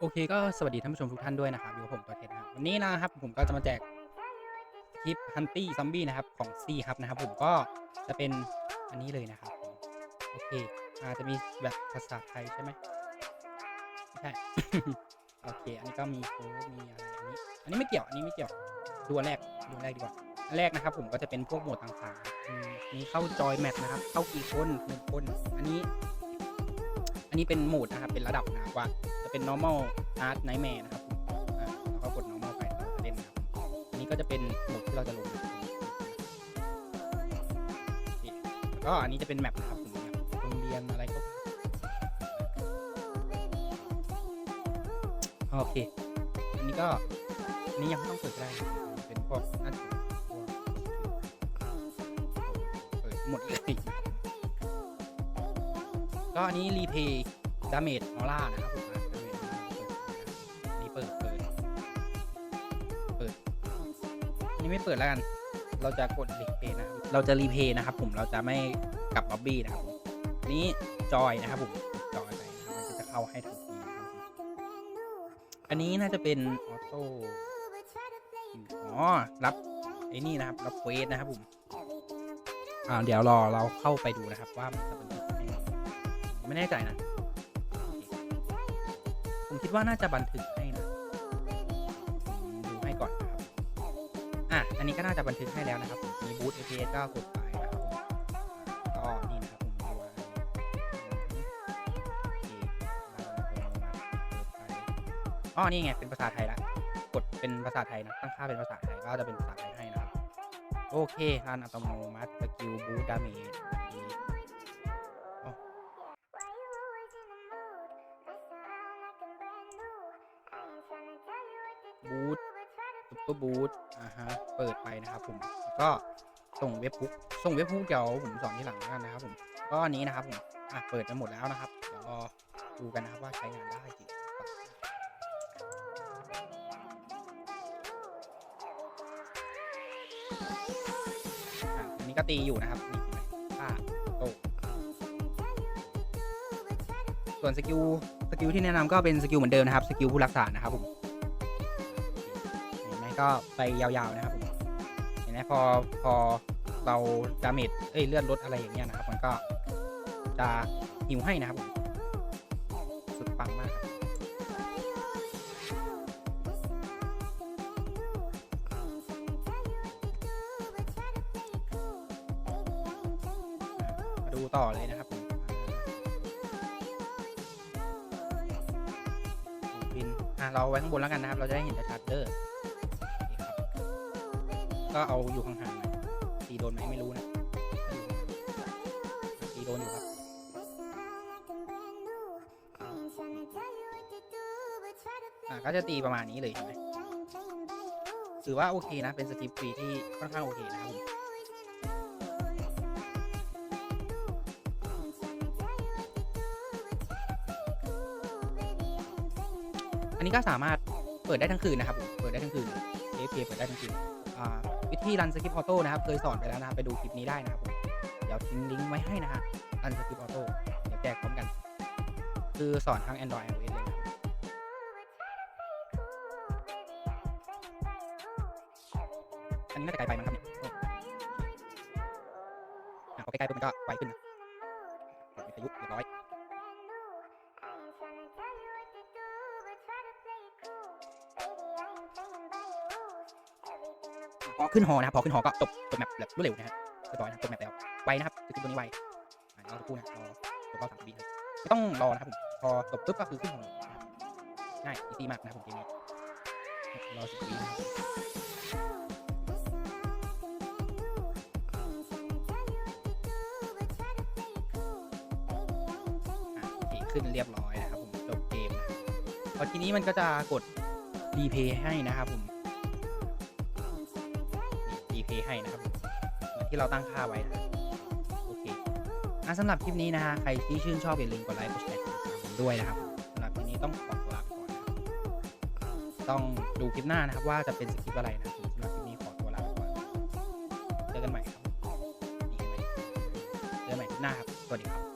โอเคก็สวัสดีท่านผู้ชมทุกท่านด้วยนะครับอยู่กับผมตัวเทนนะครับวันนี้นะครับผมก็จะมาแจกคลิปฮันตี้ซอมบี้นะครับของซีครับนะครับ ผมก็จะเป็นอันนี้เลยนะครับโอเคอาจจะมีแบบภาษาไทยใช่ไหมไม่ใช่โอเค อันนี้ก็มีโค้ดมีอะไรอันนี้ อันนี้ไม่เกี่ยวอันนี้ไม่เกี่ยวดูอันแรกดูอันแรกดีกว่าอันแรกนะครับ ผมก็จะเป็นพวกโหมดต่างๆมีเข้าจอยแมปนะครับ เข้ากี่คนหนึ่งคน อันนี้ นนี้เป็นโหมดนะครับ เป็นระดับหนากว่า จะเป็น normal art nightmare นะครับแล้วก็กด normal ไปเราจะเล่นนะครับอันนี้ก็จะเป็นโหมดที่เราจะลงนะครับโอเคแล้วก็อันนี้จะเป็นแมปนะครับผมโรงเรียนอะไรก็โอเค อันนี้ก็อันนี้ยังไม่ต้องเปิดก็ได้ เป็นพวกน่าจะเป็นพวกเปิดหมดเลย ก็อันนี้รีเพย์ดาเมจออร่านะครับผมนะ damage aura อันนี้เปิดเปิดเปิดอันนี้ไม่เปิดแล้วกัน เราจะกดรีเพย์นะ เราจะรีเพย์นะครับผมเราจะไม่กลับล็อบบี้นะครับอันนี้จอยนะครับผมจอยไปมันจะเข้าให้ทันทีครับอันนี้น่าจะเป็นออโต้อ๋อรับไอ้นี่นะครับรับเควสนะครับผม อ่า เดี๋ยวรอเราเข้าไปดูนะครับว่ามันจะบัน ไม่แน่ใจนะ ผมคิดว่าน่าจะบันทึกให้นะดูให้ก่อนนะครับอะอันนี้ก็น่าจะบันทึกให้แล้วนะครับมีบูท APS ก็กดไปนะครับก็นี่นะครับผมดูไว้อ๋อนี่ไงเป็นภาษาไทยละกดเป็นภาษาไทยนะตั้งค่าเป็นภาษาไทยก็จะเป็นภาษาไทยให้นะครับโอเครันอัตโนมัติสกิลบูทดาเมจ บูทซุปเปอร์บูทอ่าฮะเปิดไปนะครับผมก็ส่งเว็บบุ๊กส่งเว็บบุ๊กเดี๋ยวผมสอนที่หลังแล้วกันนะครับผมก็อันนี้นะครับผมอะเปิดไปหมดแล้วนะครับเดี๋ยวรอดูกันนะครับว่าใช้งานได้จริงอ่าอันนี้ก็ตีอยู่นะครับนี่เห็นไหมผ้าโตส่วนสกิลสกิลที่แนะนำก็เป็นสกิลเหมือนเดิมนะครับสกิลผู้รักษานะครับผม ก็ไปยาวๆนะครับผมเห็นไหมพอพอเราดาเมจเอ้ยเลือดลดอะไรอย่างเงี้ยนะครับ มันก็จะหิวให้นะครับผมสุดปังมากครับมาดูต่อเลยนะครับบินอะเราไว้ข้างบนแล้วกันนะครับ เราจะได้เห็นชัดเดอรับ ก็เอาอยู่ห่างๆหน่อยตีโดนไหมไม่รู้นะตีโดนอยู่ครับ อ่าก็จะตีประมาณนี้เลยใช่ไหมถือว่าโอเคนะ เป็นสกิปฟรีที่ค่อนข้างโอเคนะครับผมอันนี้ก็สามารถเปิดได้ทั้งคืนนะครับ เปิดได้ทั้งคืน AFK เปิดได้ทั้งคืน วิธีรันสกิปออโต้นะครับ เคยสอนไปแล้วนะครับ ไปดูคลิปนี้ได้นะครับผมเดี๋ยวทิ้งลิงก์ไว้ให้นะฮะรันสกิปออโต้เดี๋ยวแจกพร้อมกัน คือสอนทั้ง Android iOS เลยนะครับอันนี้น่าจะไกลไปมั้งครับเนี่ยโอ้อะพอใกล้ๆปุ๊บมันก็ไวขึ้นนะกดวิทยุเรียบร้อย พอขึ้นหอนะครับพอขึ้นหอก็จบจบแมปแบบรวดเร็วนะฮะเรียบร้อยนะครับจบแมปแล้วไวนะครับสกิลตัวนี้ไวอะรอสักครู่นะรอจบรอบสามบวินะไม่ต้องรอนะครับผมพอจบปุ๊บก็คือขึ้นหอง่ายอีซี่มากนะผมเกมนี้รอสิบวินอะโอเคขึ้นเรียบร้อยนะครับผมจบเกมนะพอทีนี้มันก็จะกดรีเพย์ให้นะครับผม ให้นะครับที่เราตั้งค่าไว้นะโอเคอะสำหรับคลิปนี้นะฮะใครที่ชื่นชอบอย่าลืมกดไลค์กดแชร์กดติดตามด้วยนะครับสำหรับคลิปนี้ต้องขอตัวลาไปก่อนต้องดูคลิปหน้านะครับว่าจะเป็นสคริปต์อะไรนะสำหรับคลิปนี้ขอตัวลาไปก่อนเจอกันใหม่ครับเจอกันใหม่คลิปหน้าครับสวัสดีครับ